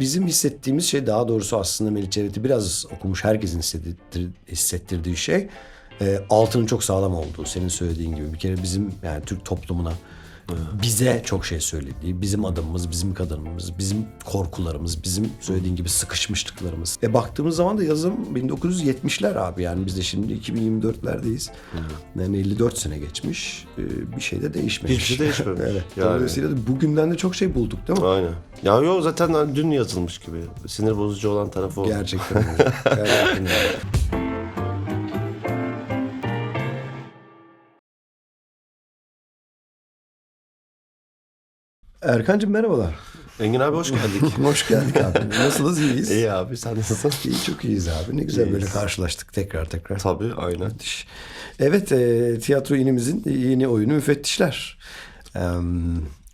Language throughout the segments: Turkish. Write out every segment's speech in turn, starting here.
Bizim hissettiğimiz şey daha doğrusu aslında Melih Cevdet'i biraz okumuş herkesin hissettir, hissettirdiği şey e, altının çok sağlam olduğu. Senin söylediğin gibi bir kere bizim yani Türk toplumuna bize çok şey söylediği, bizim adımımız, bizim kadınımız, bizim korkularımız, bizim söylediğin gibi sıkışmışlıklarımız. E baktığımız zaman da yazım 1970'ler abi yani biz de şimdi 2024'lerdeyiz. Yani 54 sene geçmiş. E, bir şey de değişmemiş. Hiçbir şey değişmemiş. evet. Yani. Dolayısıyla da bugünden de çok şey bulduk değil mi? Aynen. Ya yok zaten dün yazılmış gibi. Sinir bozucu olan tarafı o. Gerçekten. Gerçekten Erkancığım merhabalar. Engin abi hoş geldik. Hoş geldik abi. Nasılız iyiyiz? İyi abi sen nasılsın? İyi çok iyiyiz abi. Ne güzel böyle İyiyiz. karşılaştık tekrar tekrar. Tabii aynen. Müthiş. Evet e, tiyatro inimizin yeni oyunu Müfettişler. Eee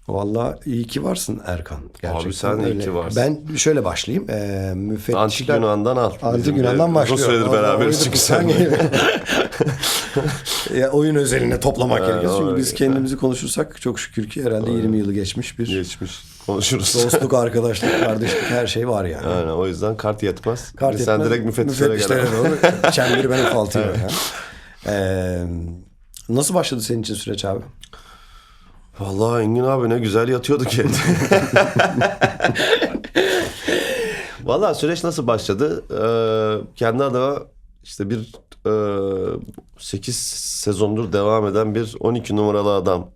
Valla iyi ki varsın Erkan. Gerçekten sen iyi öyle. ki varsın. Ben şöyle başlayayım. Eee müfettişler... Antik Yunan'dan al. Antik Yunan'dan başlıyor. Uzun süredir beraberiz çünkü sen sen. ya, oyun özeline toplamak Ha, gerekiyor. Çünkü biz kendimizi konuşursak çok şükür ki herhalde 20 yılı geçmiş bir Geçmiş. Konuşuruz. dostluk, arkadaşlık, kardeşlik her şey var yani. Aynen o yüzden kart yetmez. Kart Sen yetmez, direkt müfettişlere müfettişlere gel. doğru çemberi ben ufaltıyorum. ya. Ee, nasıl başladı senin için süreç abi? Vallahi Engin abi ne güzel yatıyordu kendi. Vallahi süreç nasıl başladı? Ee, kendi adıma işte bir e, 8 sezondur devam eden bir 12 numaralı adam.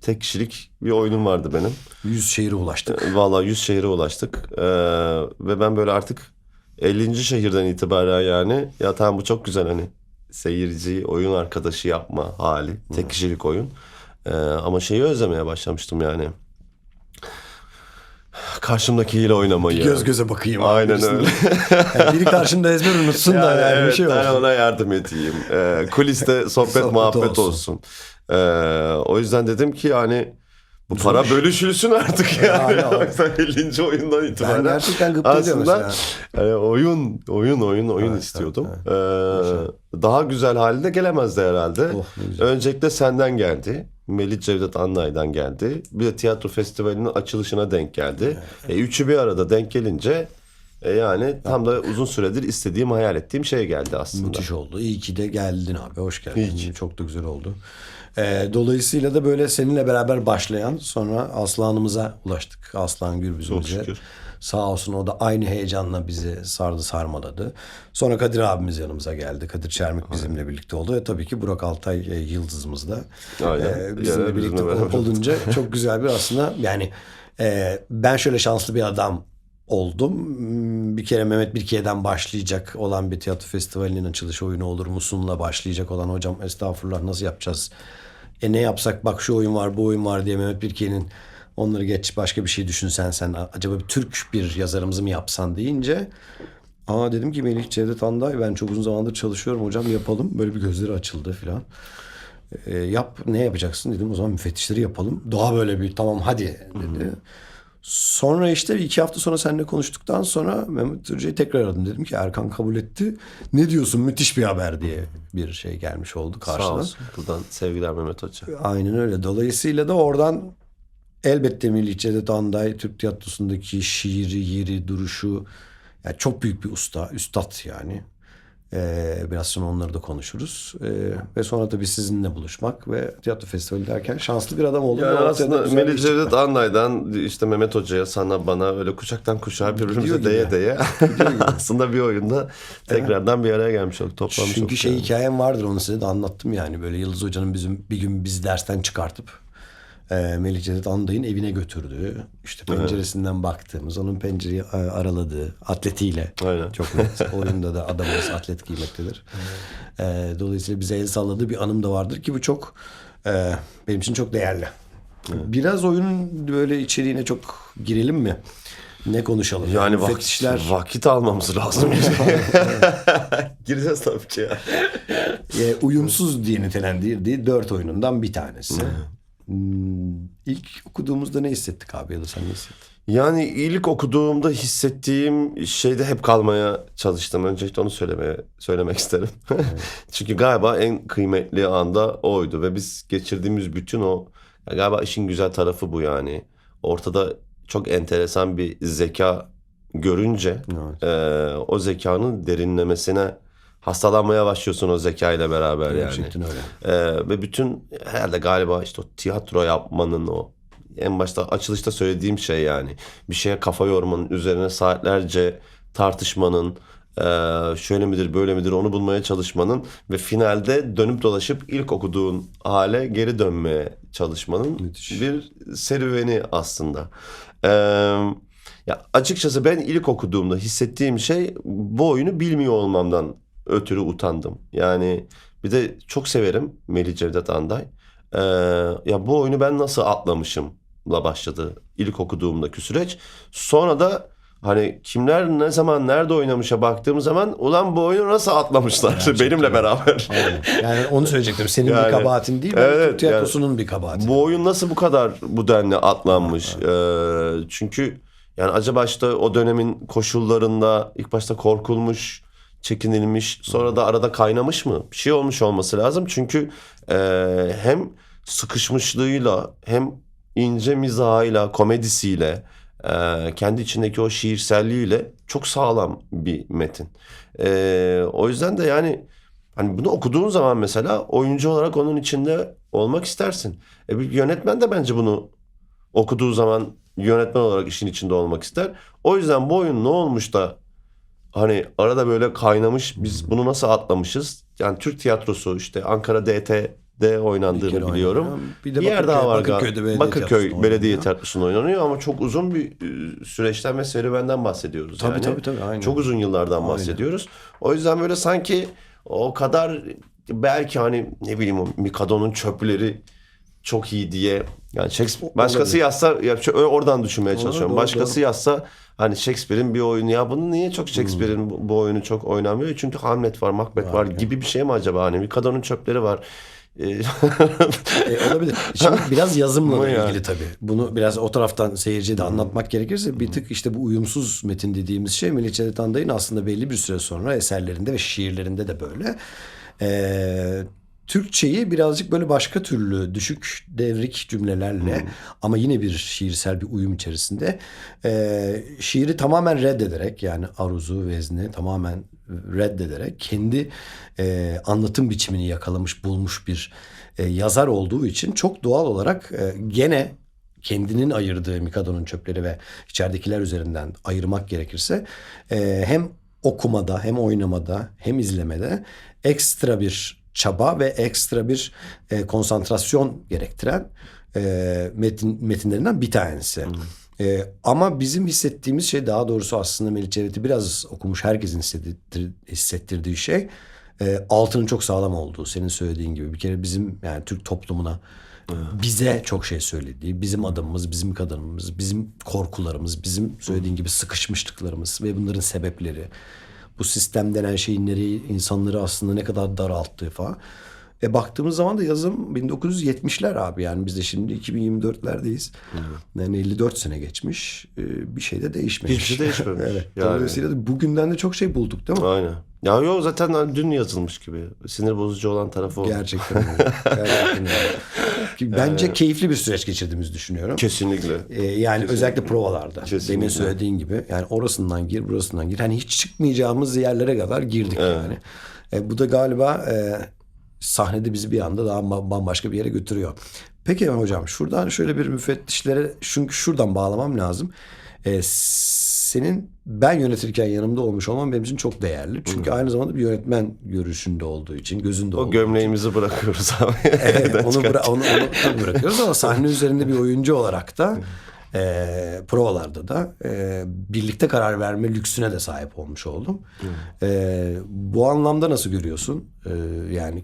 Tek kişilik bir oyunum vardı benim. 100 şehire ulaştık. Vallahi 100 şehre ulaştık. Ee, ve ben böyle artık 50. şehirden itibaren yani ya tamam bu çok güzel hani seyirci, oyun arkadaşı yapma hali. Tek kişilik oyun. Ee, ama şeyi özlemeye başlamıştım yani. Karşımdakiyle oynamayı. Göz göze bakayım. abi Aynen birisine. öyle. Yani biri karşında ezber unutsun da yani, bir evet, şey ben olsun. ona yardım edeyim. Ee, kuliste sohbet, Sohbet muhabbet olsun. olsun. Ee, o yüzden dedim ki yani bu para bölüşülsün artık yani. Yani, 50. oyundan itibaren. Ben gerçekten Aslında yani oyun, oyun, oyun, oyun Evet, istiyordum. evet, Ee, daha güzel halde gelemezdi herhalde. Oh. Öncelikle senden geldi. Melih Cevdet Anlay'dan geldi. Bir de tiyatro festivalinin açılışına denk geldi. E, üçü bir arada denk gelince e, yani tam da uzun süredir istediğim, hayal ettiğim şey geldi aslında. Müthiş oldu. İyi ki de geldin abi. Hoş geldin. İyi ki. Çok da güzel oldu. Ee, dolayısıyla da böyle seninle beraber başlayan sonra Aslan'ımıza ulaştık. Aslan Gürbüz'ümüze. şükür. Sağ olsun o da aynı heyecanla bizi sardı sarmaladı. Sonra Kadir abimiz yanımıza geldi. Kadir Çermik bizimle birlikte oldu. Ve tabii ki Burak Altay e, Yıldız'ımız da Aynen. e, bizimle Yani birlikte bizimle olunca çok güzel bir aslında yani e, ben şöyle şanslı bir adam oldum. Hmm, Bir kere Mehmet Birkiye'den başlayacak olan bir tiyatro festivalinin açılış oyunu olur musunla başlayacak olan hocam estağfurullah nasıl yapacağız? E ne yapsak bak şu oyun var bu oyun var diye Mehmet Birkiye'nin onları geç başka bir şey düşünsen sen acaba bir Türk bir yazarımızı mı yapsan deyince Aa dedim ki Melih Cevdet Anday ben çok uzun zamandır çalışıyorum hocam yapalım. Böyle bir gözleri açıldı filan. E, yap ne yapacaksın dedim o zaman müfettişleri yapalım. Daha böyle bir tamam hadi dedi. Sonra işte iki hafta sonra seninle konuştuktan sonra Mehmet Hoca'yı tekrar aradım. Dedim ki Erkan kabul etti. Ne diyorsun müthiş bir haber diye bir şey gelmiş oldu Sağ karşıdan. olsun. Buradan sevgiler Mehmet Hoca. Aynen öyle. Dolayısıyla da oradan elbette Melih Cevdet Anday Türk tiyatrosundaki şiiri, yeri, duruşu yani çok büyük bir usta, üstad yani. Ee, biraz sonra onları da konuşuruz. Ee, ve sonra tabii sizinle buluşmak ve tiyatro festivali derken şanslı bir adam oldum. Yani aslında Melih. Cevdet Anlay'dan işte Mehmet Hoca'ya sana bana öyle kuşaktan kuşağa birbirimize gibi. değe değe aslında bir oyunda tekrardan bir araya gelmiş olduk toplamış Çünkü olduk şey yani. hikayem vardır onu size de anlattım yani. Böyle Yıldız Hoca'nın bizim bir gün bizi dersten çıkartıp e, Melih Cevdet Anday'ın evine götürdüğü, işte penceresinden baktığımız, onun pencereyi e, araladığı atletiyle. Aynen. Çok net. Oyunda da adamımız atlet giymektedir. E, dolayısıyla bize el salladığı bir anım da vardır ki bu çok e, benim için çok değerli. Biraz oyunun böyle içeriğine çok girelim mi? Ne konuşalım? Yani vak- Müfettişler- vakit almamız lazım. Gireceğiz tabii ki ya. e, uyumsuz diye nitelendirdiği dört oyunundan bir tanesi. Hmm, İlk okuduğumuzda ne hissettik abi ya da sen ne hissettin? Yani ilk okuduğumda hissettiğim şeyde hep kalmaya çalıştım. Öncelikle onu söylemeye söylemek isterim. Çünkü galiba en kıymetli anda oydu ve biz geçirdiğimiz bütün o galiba işin güzel tarafı bu yani. Ortada çok enteresan bir zeka görünce Evet. e, o zekanın derinlemesine hastalanmaya başlıyorsun o zeka ile beraber yani. Gerçekten öyle. Ee, ve bütün herhalde galiba işte o tiyatro yapmanın o en başta açılışta söylediğim şey yani bir şeye kafa yormanın üzerine saatlerce tartışmanın e, şöyle midir böyle midir onu bulmaya çalışmanın ve finalde dönüp dolaşıp ilk okuduğun hale geri dönmeye çalışmanın Müthiş. bir serüveni aslında. Ee, ya açıkçası ben ilk okuduğumda hissettiğim şey bu oyunu bilmiyor olmamdan ötürü utandım. Yani bir de çok severim Melih Cevdet Anday. Ee, ya bu oyunu ben nasıl atlamışımla başladı ilk okuduğumdaki süreç. Sonra da hani kimler ne zaman nerede oynamışa baktığım zaman ulan bu oyunu nasıl atlamışlar Gerçekten benimle öyle. beraber. Aynen. Yani onu söyleyecektim. Senin bir Yani, kabahatin değil, evet, Türk tiyatrosunun bir kabahati. Bu oyun nasıl bu kadar bu denli atlanmış? Ee, çünkü yani acaba işte o dönemin koşullarında ilk başta korkulmuş, çekinilmiş, sonra da arada kaynamış mı? Bir şey olmuş olması lazım. Çünkü e, hem sıkışmışlığıyla hem ince mizahıyla, komedisiyle, e, kendi içindeki o şiirselliğiyle çok sağlam bir metin. E, o yüzden de yani Hani bunu okuduğun zaman mesela oyuncu olarak onun içinde olmak istersin. E bir yönetmen de bence bunu okuduğu zaman yönetmen olarak işin içinde olmak ister. O yüzden bu oyun ne olmuş da hani arada böyle kaynamış biz bunu nasıl atlamışız? Yani Türk tiyatrosu işte Ankara DT'de Bir oynandığını kere biliyorum. oynanan. Bir, Bir de yer daha var Bakırköy'de belediye Bakırköy Belediye oynanıyor. Tiyatrosu'nda oynanıyor ama çok uzun bir e, süreçten ve serüvenden bahsediyoruz. Tabii yani. tabii tabii. Aynen. Çok uzun yıllardan Aynen. bahsediyoruz. O yüzden böyle sanki o kadar belki hani ne bileyim o Mikado'nun çöpleri çok iyi diye yani Shakespeare başkası yazsa ya oradan düşünmeye Doğru, çalışıyorum. doğru, başkası yazsa hani Shakespeare'in bir oyunu ya bunu niye çok Shakespeare'in bu, bu oyunu çok oynamıyor? Çünkü Hamlet var, Macbeth var, Var ya. gibi bir şey mi acaba hani Mikado'nun çöpleri var. Ee, E, olabilir. Şimdi biraz yazımla ya. ilgili tabii. Bunu biraz o taraftan seyirciye de anlatmak gerekirse bir tık işte bu uyumsuz metin dediğimiz şey Melih Cevdet Anday'ın aslında belli bir süre sonra eserlerinde ve şiirlerinde de böyle. Ee, Türkçeyi birazcık böyle başka türlü düşük devrik cümlelerle ama yine bir şiirsel bir uyum içerisinde e, şiiri tamamen reddederek yani aruzu, vezni tamamen reddederek kendi e, anlatım biçimini yakalamış bulmuş bir e, yazar olduğu için çok doğal olarak e, gene kendinin ayırdığı Mikado'nun çöpleri ve içeridekiler üzerinden ayırmak gerekirse e, hem okumada hem oynamada hem izlemede ekstra bir çaba ve ekstra bir e, konsantrasyon gerektiren e, metin metinlerinden bir tanesi. E, ama bizim hissettiğimiz şey daha doğrusu aslında Melih Cevdet'i biraz okumuş herkesin hissettir, hissettirdiği şey e, altının çok sağlam olduğu senin söylediğin gibi bir kere bizim yani Türk toplumuna bize çok şey söylediği, bizim adımımız, bizim kadınımız, bizim korkularımız, bizim söylediğin gibi sıkışmışlıklarımız ve bunların sebepleri. Bu sistem denen şeyin nereyi, insanları aslında ne kadar daralttığı falan. E baktığımız zaman da yazım 1970'ler abi yani biz de şimdi 2024'lerdeyiz. Yani 54 sene geçmiş. E, bir şey de değişmemiş. Hiçbir şey değişmemiş. evet. Yani. Dolayısıyla da bugünden de çok şey bulduk değil mi? Aynen. Ya yok zaten hani dün yazılmış gibi. Sinir bozucu olan tarafı o. Gerçekten. Gerçekten öyle. Ki Bence keyifli bir süreç geçirdiğimizi düşünüyorum. Kesinlikle. Ee, yani özellikle provalarda. Kesinlikle. Demin söylediğin gibi. Yani orasından gir, burasından gir. Hani hiç çıkmayacağımız yerlere kadar girdik yani. E, bu da galiba e, sahnede bizi bir anda daha ba- bambaşka bir yere götürüyor. Peki hocam şuradan şöyle bir müfettişlere çünkü şuradan bağlamam lazım. E, senin ben yönetirken yanımda olmuş olman benim için çok değerli. Çünkü aynı zamanda bir yönetmen görüşünde olduğu için, gözünde O olduğu gömleğimizi bırakıyoruz abi. Evet, onu, bıra- onu, onu bırakıyoruz ama sahne üzerinde bir oyuncu olarak da e, provalarda da e, birlikte karar verme lüksüne de sahip olmuş oldum. E, bu anlamda nasıl görüyorsun? E, yani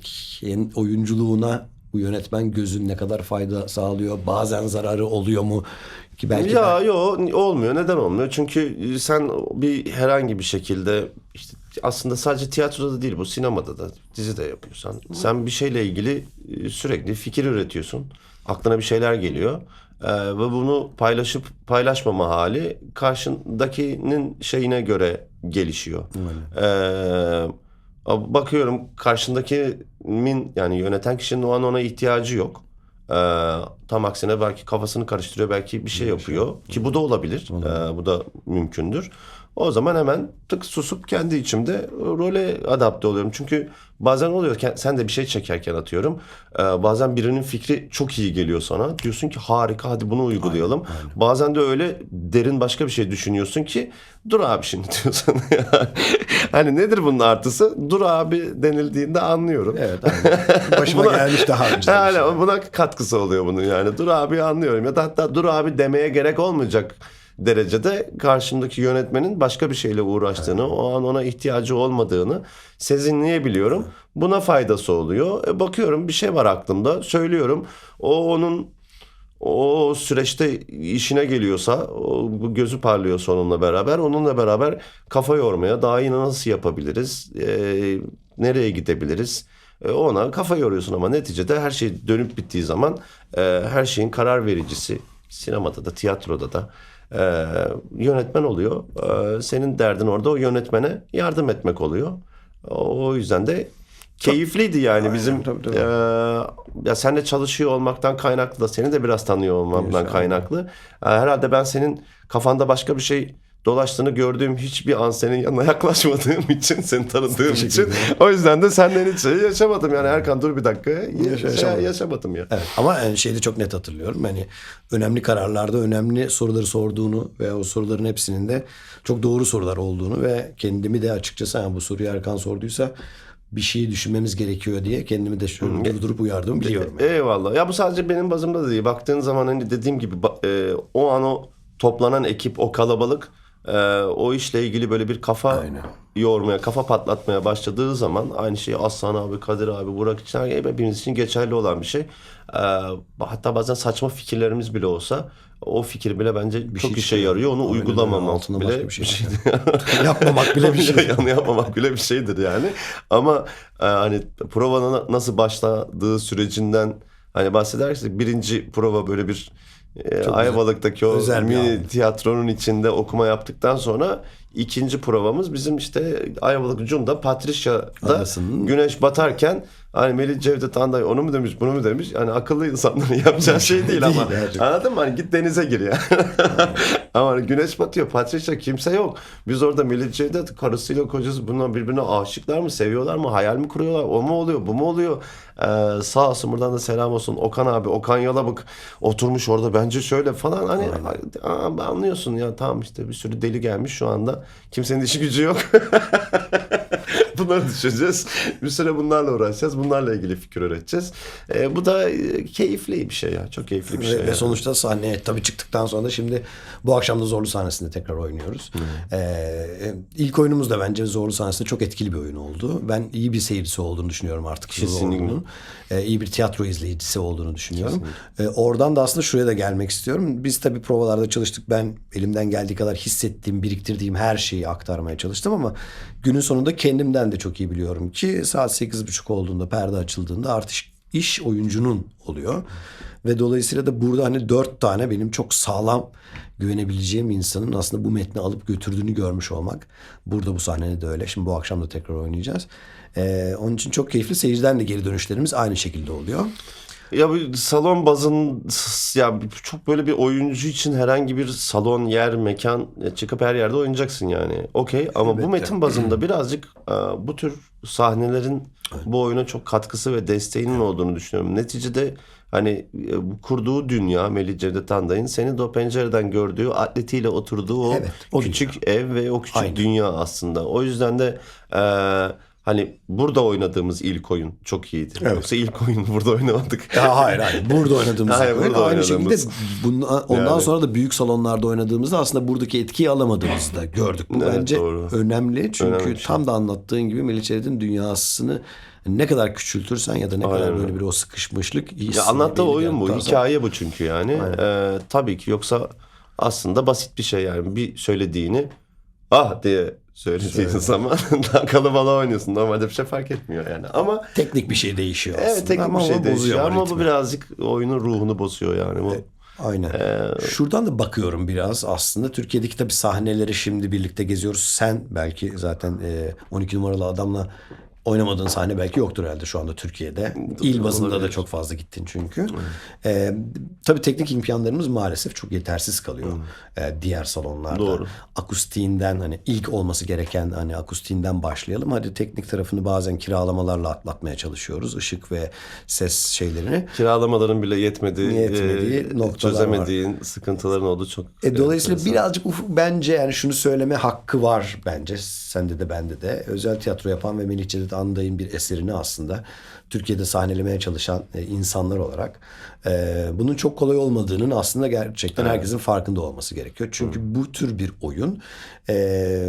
oyunculuğuna bu yönetmen gözün ne kadar fayda sağlıyor? Bazen zararı oluyor mu? Ki belki ya yok olmuyor. Neden olmuyor? Çünkü sen bir herhangi bir şekilde işte aslında sadece tiyatroda da değil bu sinemada da dizide yapıyorsan sen bir şeyle ilgili e, sürekli fikir üretiyorsun. Aklına bir şeyler geliyor. Ee, ve bunu paylaşıp paylaşmama hali karşındakinin şeyine göre gelişiyor. Ee, bakıyorum karşındakimin yani yöneten kişinin o an ona ihtiyacı yok. Ee, tam aksine belki kafasını karıştırıyor, belki bir şey yapıyor. Ki bu da olabilir. Ee, bu da mümkündür. O zaman hemen tık susup kendi içimde role adapte oluyorum. Çünkü bazen oluyor sen de bir şey çekerken atıyorum. Ee, bazen birinin fikri çok iyi geliyor sana. Diyorsun ki harika hadi bunu uygulayalım. Bazen de öyle derin başka bir şey düşünüyorsun ki dur abi şimdi diyorsun. hani nedir bunun artısı? Dur abi denildiğinde anlıyorum. Evet aynen. Başıma Buna- gelmiş daha önce. Yani buna katkısı oluyor bunun yani. Dur abi anlıyorum ya da hatta dur abi demeye gerek olmayacak derecede karşımdaki yönetmenin başka bir şeyle uğraştığını, o an ona ihtiyacı olmadığını sezinleyebiliyorum. Buna faydası oluyor. E, bakıyorum bir şey var aklımda, söylüyorum. O onun o süreçte işine geliyorsa, bu gözü parlıyorsa onunla beraber, onunla beraber kafa yormaya, daha iyi nasıl yapabiliriz, e, nereye gidebiliriz, e, ona kafa yoruyorsun ama neticede her şey dönüp bittiği zaman e, her şeyin karar vericisi, sinemada da, tiyatroda da e, yönetmen oluyor. E, senin derdin orada o yönetmene yardım etmek oluyor. O, yüzden de keyifliydi yani bizim tabii, tabii. e, ya seninle çalışıyor olmaktan kaynaklı da seni de biraz tanıyor olmamdan kaynaklı. E, herhalde ben senin kafanda başka bir şey dolaştığını gördüğüm hiçbir an senin yanına yaklaşmadığım için, seni tanıdığım için. O yüzden de senden hiç şey yaşamadım yani Erkan dur bir dakika. Yaşa, yaşamadım. yaşamadım ya. Evet, ama yani şeyde çok net hatırlıyorum. Hani önemli kararlarda önemli soruları sorduğunu ve o soruların hepsinin de çok doğru sorular olduğunu ve kendimi de açıkçası yani bu soruyu Erkan sorduysa bir şeyi düşünmemiz gerekiyor diye kendimi de şöyle durdurup uyardığımı biliyorum. yani. Eyvallah. Ya bu sadece benim bazımda da değil. Baktığın zaman hani dediğim gibi e, o an o toplanan ekip, o kalabalık e, o işle ilgili böyle bir kafa Aynen. yormaya, kafa patlatmaya başladığı zaman aynı şey Aslan abi, Kadir abi, Burak için hepimiz için geçerli olan bir şey. E, hatta bazen saçma fikirlerimiz bile olsa o fikir bile bence çok şey işe yarıyor. Onu Aynen uygulamamak Altında bile başka bir şey Yapmamak bile bir şey. yani yapmamak bile bir şeydir yani. Ama e, hani provanın na- nasıl başladığı sürecinden hani bahsedersek birinci prova böyle bir e, Ayvalık'taki o özel mini tiyatronun içinde okuma yaptıktan sonra ikinci provamız bizim işte Ayvalık Cunda Patricia'da Arasının- güneş batarken hani Melih Cevdet Anday onu mu demiş bunu mu demiş? Hani akıllı insanların yapacağı şey değil ama. Değil, anladın mı? Hani git denize gir ya. Ama hani güneş batıyor Patricia kimse yok. Biz orada Melih Cevdet karısıyla kocası bunlar birbirine aşıklar mı seviyorlar mı hayal mi kuruyorlar? O mu oluyor bu mu oluyor? Ee, sağ olsun buradan da selam olsun. Okan abi Okan Yalabık oturmuş orada bence şöyle falan. Hani Aa, anlıyorsun ya tamam işte bir sürü deli gelmiş şu anda. Kimsenin işi gücü yok Bunları düşüneceğiz. Bir süre bunlarla uğraşacağız. Bunlarla ilgili fikir üreteceğiz. Ee, bu da e, keyifli bir şey ya. Çok keyifli bir şey. Ve, yani. sonuçta sahneye tabii çıktıktan sonra da şimdi bu akşam da Zorlu sahnesinde tekrar oynuyoruz. Ee, ilk oyunumuz da bence Zorlu sahnesinde çok etkili bir oyun oldu. Ben iyi bir seyircisi olduğunu düşünüyorum artık Kesinlikle. Ee, iyi bir tiyatro izleyicisi olduğunu düşünüyorum. Ee, oradan da aslında şuraya da gelmek istiyorum. Biz tabii provalarda çalıştık. Ben elimden geldiği kadar hissettiğim, biriktirdiğim her şeyi aktarmaya çalıştım ama günün sonunda kendimden de çok iyi biliyorum ki saat 8.30 olduğunda perde açıldığında artık iş oyuncunun oluyor. Ve dolayısıyla da burada hani dört tane benim çok sağlam güvenebileceğim insanın aslında bu metni alıp götürdüğünü görmüş olmak. Burada bu sahnede de öyle. Şimdi bu akşam da tekrar oynayacağız. Ee, onun için çok keyifli. Seyirciden de geri dönüşlerimiz aynı şekilde oluyor. Ya bu salon bazın ya çok böyle bir oyuncu için herhangi bir salon, yer, mekan çıkıp her yerde oynayacaksın yani. Okey ama bu Elbette. metin bazında birazcık e, bu tür sahnelerin bu oyuna çok katkısı ve desteğinin olduğunu düşünüyorum. Neticede hani e, bu kurduğu dünya Melih Cevdet Anday'ın seni de o pencereden gördüğü atletiyle oturduğu o Evet, o küçük ev ve o küçük Aynen. dünya aslında. O yüzden de e, hani burada oynadığımız ilk oyun çok iyiydi. Yoksa ilk oyunu burada oynamadık. Ya hayır hayır. Burada oynadığımız. Hayır, burada Aynı oynadığımız. şekilde bundan, ondan Yani. sonra da büyük salonlarda oynadığımızda aslında buradaki etkiyi alamadığımızı da gördük. Bu Evet, bence doğru. önemli. Çünkü Önemli şey. tam da anlattığın gibi Melih Çelik'in dünyasını ne kadar küçültürsen ya da ne kadar Aynen. böyle bir o sıkışmışlık Ya anlattığı oyun bu. Hikaye bu çünkü yani. Ee, tabii ki yoksa aslında basit bir şey yani. Bir söylediğini ah diye söylediğin zaman daha kalabalığa oynuyorsun. Normalde bir şey fark etmiyor yani. Ama Teknik bir şey değişiyor aslında. evet teknik ama bir o şey bozuyor değişiyor ama bu ritmi. birazcık oyunun ruhunu bozuyor yani. Bu. Aynen. Şuradan da bakıyorum biraz aslında. Türkiye'deki tabii sahneleri şimdi birlikte geziyoruz. Sen belki zaten e, 12 numaralı adamla oynamadığın sahne belki yoktur herhalde şu anda Türkiye'de. İl bazında da olabilir. çok fazla gittin çünkü. Ee, tabii teknik imkanlarımız maalesef çok yetersiz kalıyor ee, diğer salonlarda. Doğru. Akustiğinden hani ilk olması gereken hani akustiğinden başlayalım. Hadi teknik tarafını bazen kiralamalarla atlatmaya çalışıyoruz. Işık ve ses şeylerini. Kiralamaların bile yetmediği, Yetmediği e, noktalar çözemediğin sıkıntıların olduğu çok. E, dolayısıyla enteresan. birazcık ufuk bence yani şunu söyleme hakkı var bence. Sende de bende de. Özel tiyatro yapan ve Melih Cevdet Anday'ın bir eserini aslında Türkiye'de sahnelemeye çalışan e, insanlar olarak e, bunun çok kolay olmadığının aslında gerçekten herkesin farkında olması gerekiyor. Çünkü bu tür bir oyun e,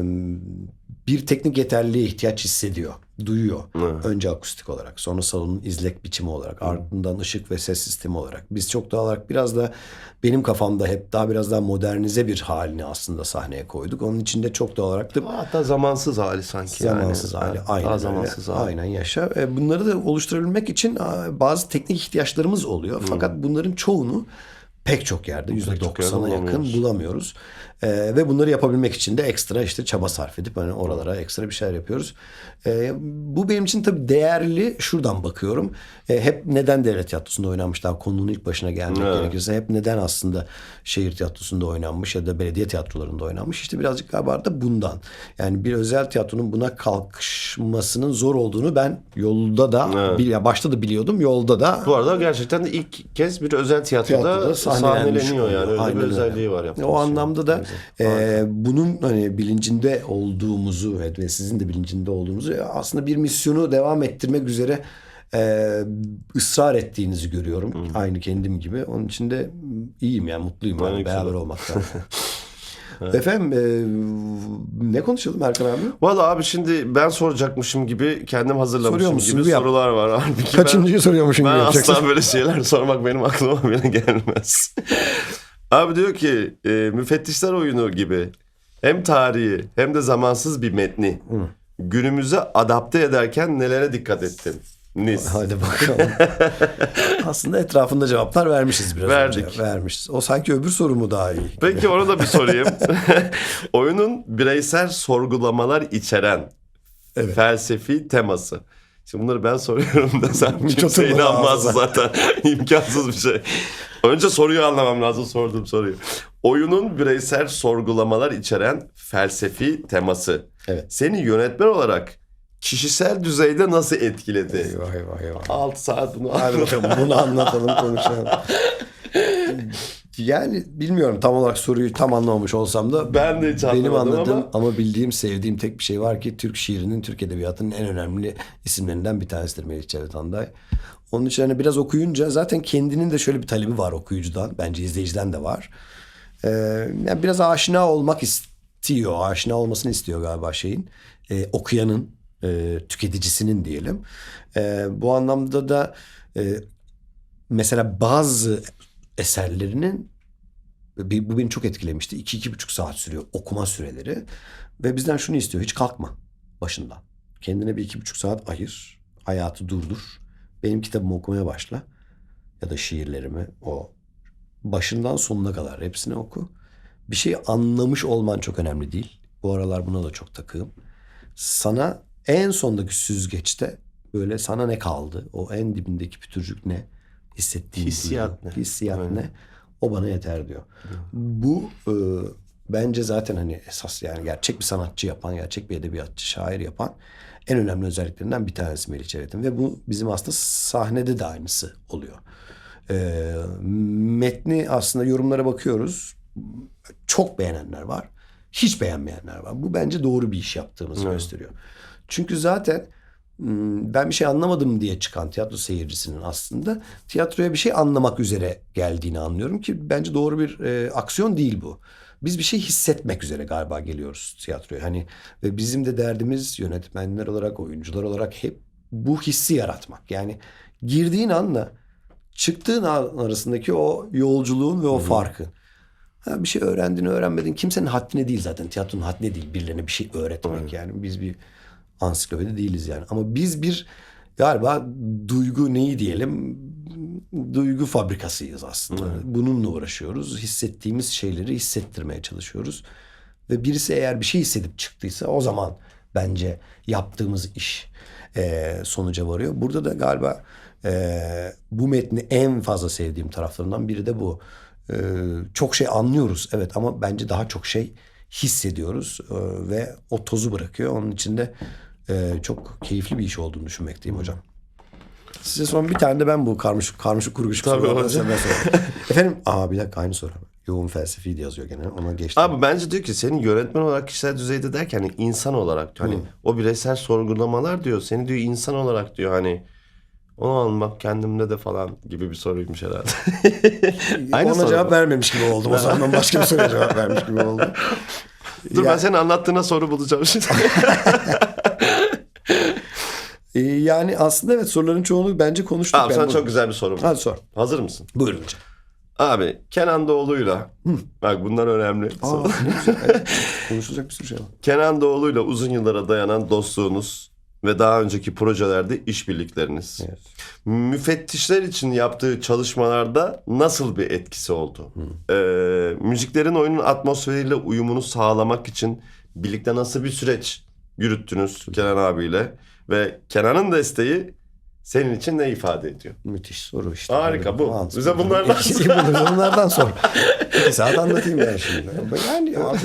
bir teknik yeterliliğe ihtiyaç hissediyor, duyuyor. Önce akustik olarak, sonra salonun izlek biçimi olarak, ardından ışık ve ses sistemi olarak. Biz çok daha olarak biraz da benim kafamda hep daha biraz daha modernize bir halini aslında sahneye koyduk. Onun içinde çok doğal olarak da Hatta zamansız hali sanki. zamansız yani. hali. Ha, Aynen daha öyle. zamansız hali. Aynen yaşa. E, Bunları da oluşturabilmek için bazı teknik ihtiyaçlarımız oluyor. Fakat bunların çoğunu pek çok yerde yüzde çok yerde %90'a yakın bulamıyoruz. E, ve bunları yapabilmek için de ekstra işte çaba sarf edip hani oralara ekstra bir şeyler yapıyoruz. E, bu benim için tabii değerli. Şuradan bakıyorum. E, hep neden devlet tiyatrosunda oynanmış daha konunun ilk başına gelmek Evet. gerekirse hep neden aslında şehir tiyatrosunda oynanmış ya da belediye tiyatrolarında oynanmış işte birazcık galiba da bundan. Yani bir özel tiyatronun buna kalkışmasının zor olduğunu ben yolda da Evet. bil- başta da biliyordum yolda da Bu arada gerçekten de ilk kez bir özel tiyatroda, tiyatroda sahneleniyor yani. Öyle bir öyle. özelliği var. O anlamda da Güzel. e, bunun hani bilincinde olduğumuzu evet, ve sizin de bilincinde olduğunuzu e, aslında bir misyonu devam ettirmek üzere e, ısrar ettiğinizi görüyorum. Aynı kendim gibi. Onun için de iyiyim yani mutluyum yani beraber olmaktan. Efendim e, ne konuşalım Erkan abi? Valla abi şimdi ben soracakmışım gibi kendim hazırlamışım gibi gibi sorular var. Halbuki ben- Kaçıncıyı soruyormuşum Ben gibi yapacaksın. asla böyle şeyler sormak benim aklıma bile gelmez. Abi diyor ki e, müfettişler oyunu gibi hem tarihi hem de zamansız bir metni günümüze adapte ederken nelere dikkat ettin? Nis. Hadi bakalım. Aslında etrafında cevaplar vermişiz biraz Verdik. önce. Vermişiz. O sanki öbür soru mu daha iyi? Peki onu da bir sorayım. Oyunun bireysel sorgulamalar içeren Evet. felsefi teması. Şimdi bunları ben soruyorum da sen Hiç kimse inanmaz zaten. İmkansız bir şey. Önce soruyu anlamam lazım sorduğum soruyu. Oyunun bireysel sorgulamalar içeren felsefi teması. Evet. Seni yönetmen olarak kişisel düzeyde nasıl etkiledi? Eyvah eyvah eyvah. 6 saat bunu Hadi bakalım bunu anlatalım konuşalım. Yani bilmiyorum tam olarak soruyu tam anlamamış olsam da Ben de hiç benim anladığım ama- ama... bildiğim sevdiğim tek bir şey var ki Türk şiirinin Türk edebiyatının en önemli isimlerinden bir tanesidir Melih Cevdet Anday. Onun için hani biraz okuyunca zaten kendinin de şöyle bir talebi var okuyucudan bence izleyiciden de var. Ee, yani biraz aşina olmak istiyor aşina olmasını istiyor galiba şeyin Ee, okuyanın e, tüketicisinin diyelim. Ee, bu anlamda da e, mesela bazı eserlerinin bu beni çok etkilemişti. İki, iki buçuk saat sürüyor okuma süreleri. Ve bizden şunu istiyor. Hiç kalkma başından. Kendine bir iki buçuk saat ayır. Hayatı durdur. Benim kitabımı okumaya başla. Ya da şiirlerimi o başından sonuna kadar hepsini oku. Bir şey anlamış olman çok önemli değil. Bu aralar buna da çok takığım. Sana en sondaki süzgeçte böyle sana ne kaldı? O en dibindeki pütürcük ne? Hissettiğin Hissiyat duygu, ne? Hissiyat Aynen. ne? O bana yeter diyor. Bu e, bence zaten hani esas yani gerçek bir sanatçı yapan, gerçek bir edebiyatçı, şair yapan en önemli özelliklerinden bir tanesi Melih Cevdet'in. Ve bu bizim aslında sahnede de aynısı oluyor. E, metni aslında yorumlara bakıyoruz. Çok beğenenler var. Hiç beğenmeyenler var. Bu bence doğru bir iş yaptığımızı Evet. gösteriyor. Çünkü zaten ben bir şey anlamadım diye çıkan tiyatro seyircisinin aslında tiyatroya bir şey anlamak üzere geldiğini anlıyorum ki bence doğru bir e, aksiyon değil bu. Biz bir şey hissetmek üzere galiba geliyoruz tiyatroya. Hani ve bizim de derdimiz yönetmenler olarak, oyuncular olarak hep bu hissi yaratmak. Yani girdiğin anla çıktığın an arasındaki o yolculuğun ve o farkı. Ha, bir şey öğrendin öğrenmedin kimsenin haddine değil zaten tiyatronun haddine değil birilerine bir şey öğretmek yani biz bir ansiklopedi değiliz yani ama biz bir galiba duygu neyi diyelim duygu fabrikasıyız aslında bununla uğraşıyoruz hissettiğimiz şeyleri hissettirmeye çalışıyoruz ve birisi eğer bir şey hissedip çıktıysa o zaman bence yaptığımız iş e, sonuca varıyor. Burada da galiba e, bu metni en fazla sevdiğim taraflarından biri de bu. E, çok şey anlıyoruz evet ama bence daha çok şey hissediyoruz e, ve o tozu bırakıyor. Onun için de e, çok keyifli bir iş olduğunu düşünmekteyim hocam. Size son bir tane de ben bu karmaşık karmaşık kurguş Tabii hocam. sorayım. Efendim aa bir dakika aynı soru. Yoğun felsefi de yazıyor gene ona geçtim. Abi bence diyor ki senin yönetmen olarak kişisel düzeyde derken hani insan olarak diyor. Hani o bireysel sorgulamalar diyor. Seni diyor insan olarak diyor hani onu almak kendimde de falan gibi bir soruymuş herhalde. Aynı Ona soru cevap vermemiş gibi oldum. O zaman ben başka bir soruya cevap vermiş gibi oldum. Dur ben senin anlattığına soru bulacağım şimdi. Ee, yani aslında evet soruların çoğunu bence konuştuk. Abi Ben sana çok güzel bir sorum var. Hadi sor. Hazır mısın? Buyurun hocam. Abi Kenan Doğulu'yla bak bunlar önemli. Aa. Evet. Konuşulacak bir sürü şey var. Kenan Doğulu'yla uzun yıllara dayanan dostluğunuz ve daha önceki projelerde işbirlikleriniz. Evet. Müfettişler için yaptığı çalışmalarda nasıl bir etkisi oldu? Ee, müziklerin oyunun atmosferiyle uyumunu sağlamak için birlikte nasıl bir süreç yürüttünüz Kenan abiyle? Ve Kenan'ın desteği senin için ne ifade ediyor? Müthiş soru işte. Harika, bu. mantıklı. Bize bunlardan İki- bunlardan- sor. Saat anlatayım ben şimdi. Yani abi,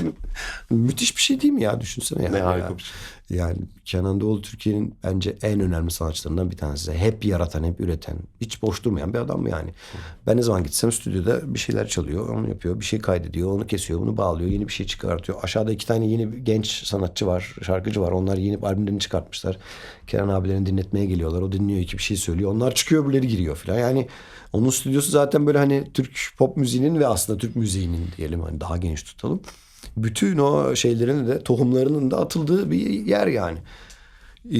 müthiş bir şey değil mi ya? Düşünsene yani. Ne harika ya. bir şey. Yani Kenan Doğulu Türkiye'nin bence en önemli sanatçılarından bir tanesi. Hep yaratan, hep üreten. Hiç boş durmayan bir adam yani. Ben ne zaman gitsem stüdyoda bir şeyler çalıyor, onu yapıyor. Bir şey kaydediyor, onu kesiyor, bunu bağlıyor. Yeni bir şey çıkartıyor. Aşağıda iki tane yeni genç sanatçı var, şarkıcı var. Onlar yeni albümlerini çıkartmışlar. Kenan abilerini dinletmeye geliyorlar. O dinliyor, iki bir şey söylüyor. Onlar çıkıyor, öbürleri giriyor falan. Yani onun stüdyosu zaten böyle hani Türk pop müziğinin ve aslında Türk müziğinin diyelim hani daha geniş tutalım. Bütün o şeylerin de tohumlarının da atıldığı bir yer yani. Ee,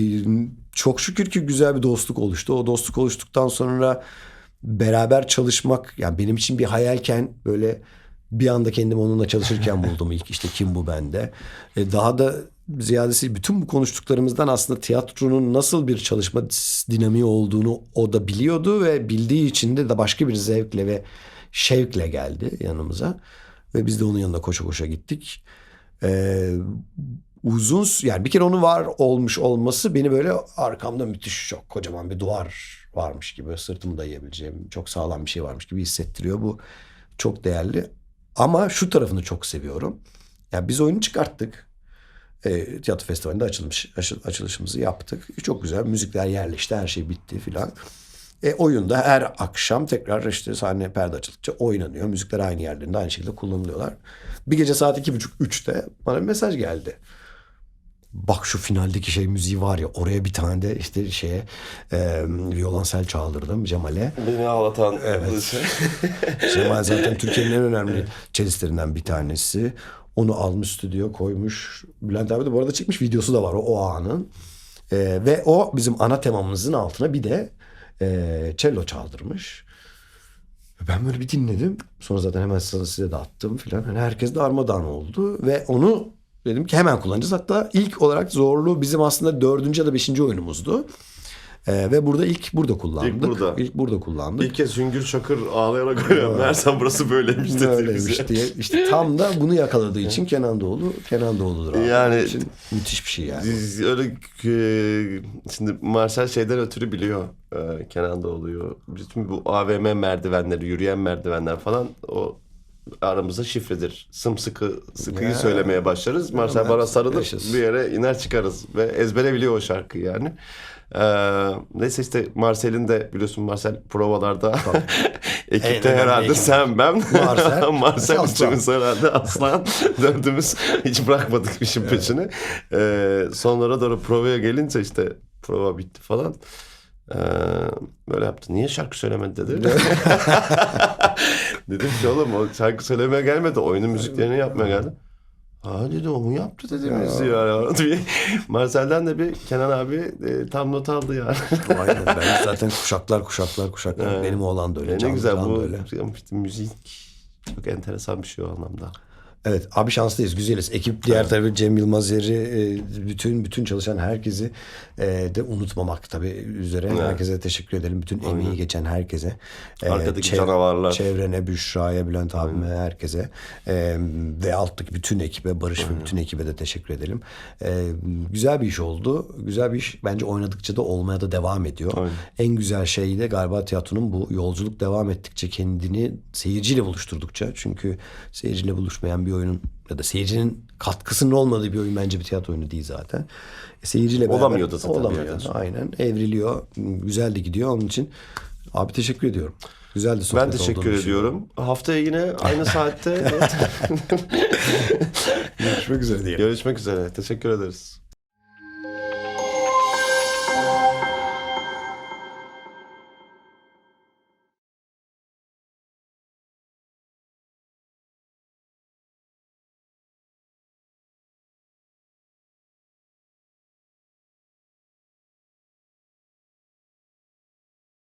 Çok şükür ki güzel bir dostluk oluştu. O dostluk oluştuktan sonra beraber çalışmak yani benim için bir hayalken böyle bir anda kendimi onunla çalışırken buldum ilk işte kim bu bende. E, daha da ziyadesi bütün bu konuştuklarımızdan aslında tiyatronun nasıl bir çalışma dinamiği olduğunu o da biliyordu ve bildiği için de başka bir zevkle ve şevkle geldi yanımıza. Ve biz de onun yanında koşa koşa gittik. Ee, uzun yani bir kere onun var olmuş olması beni böyle arkamda müthiş çok kocaman bir duvar varmış gibi sırtımı dayayabileceğim çok sağlam bir şey varmış gibi hissettiriyor. Bu çok değerli. Ama şu tarafını çok seviyorum. Yani biz oyunu çıkarttık. E, tiyatro festivalinde açılmış açıl- açılışımızı yaptık. Çok güzel müzikler yerleşti her şey bitti filan. E, oyunda her akşam tekrar işte sahne perde açıldıkça oynanıyor. Müzikler aynı yerlerinde aynı şekilde kullanılıyorlar. Bir gece saat iki buçuk üçte bana bir mesaj geldi. Bak şu finaldeki şey müziği var ya oraya bir tane de işte şeye e, violonsel çaldırdım Cemal'e. Beni ağlatan Evet. Cemal zaten Türkiye'nin en önemli çelistlerinden bir tanesi. Onu almış stüdyo koymuş. Bülent abi de bu arada çekmiş videosu da var o, o anın. Ee, ve o bizim ana temamızın altına bir de e, cello çaldırmış. Ben böyle bir dinledim. Sonra zaten hemen size de attım filan. Hani herkes darmadağın oldu. Ve onu dedim ki hemen kullanacağız. Hatta ilk olarak zorlu bizim aslında dördüncü ya da beşinci oyunumuzdu. Ee, ve burada ilk burada kullandık. İlk burada. İlk burada kullandık. İlk kez Hüngür Çakır ağlayarak oynuyor. Meğersem burası böyleymiş dedi bize. Öyleymiş diye. İşte tam da bunu yakaladığı için Kenan Doğulu, Kenan Doğulu'dur abi. Yani- Onun için müthiş bir şey yani. Öyle e, şimdi Marcel şeyden ötürü biliyor. E, Kenan oluyor. Bütün bu AVM merdivenleri, yürüyen merdivenler falan o aramızda şifredir. Sımsıkı sıkıyı Ya. söylemeye başlarız. Marcel bana sarılır yaşasın. bir yere iner çıkarız ve ezbere biliyor o şarkıyı yani. E, neyse işte Marcel'in de biliyorsun Marcel provalarda ekipte En herhalde ekip. sen ben Marcel, Marcel üçümüz herhalde aslan dördümüz hiç bırakmadık işin peşini. Ee, sonlara doğru provaya gelince işte prova bitti falan. Ee, böyle yaptı. Niye şarkı söylemedi dedi. Dedim ki oğlum o şarkı söylemeye gelmedi. Oyunun müziklerini yapmaya geldi. Ha dedi o mu yaptı dedi müziği yani. Bir- Marcel'den de bir Kenan abi e, tam not aldı yani. Aynen. Ben zaten kuşaklar kuşaklar kuşaklar. Evet. Benim oğlan da öyle. ne Can, güzel bu öyle. işte müzik çok enteresan bir şey o anlamda. Evet abi şanslıyız güzeliz. Ekip diğer tabii Cem Yılmaz Yeri e, bütün bütün çalışan herkesi e, de unutmamak tabii üzere. Herkese teşekkür edelim. Bütün emeği geçen herkese. E, Arkadaki canavarlar. Çevrene, Büşra'ya, Bülent abime, herkese. E, ve alttaki bütün ekibe, Barış ve bütün ekibe de teşekkür edelim. Güzel bir iş oldu. Güzel bir iş bence oynadıkça da olmaya da devam ediyor. En güzel şey de galiba tiyatronun bu yolculuk devam ettikçe kendini seyirciyle buluşturdukça. Çünkü seyirciyle buluşmayan bir oyunun ya da seyircinin katkısının olmadığı bir oyun bence bir tiyatro oyunu değil zaten. E, seyirciyle beraber Olamıyor da zaten olamıyor. sonra. Aynen evriliyor. Güzel de gidiyor. Onun için abi teşekkür ediyorum. Güzel de sohbet Ben teşekkür ediyorum. Haftaya yine aynı saatte Görüşmek üzere diyelim. görüşmek üzere. Teşekkür ederiz.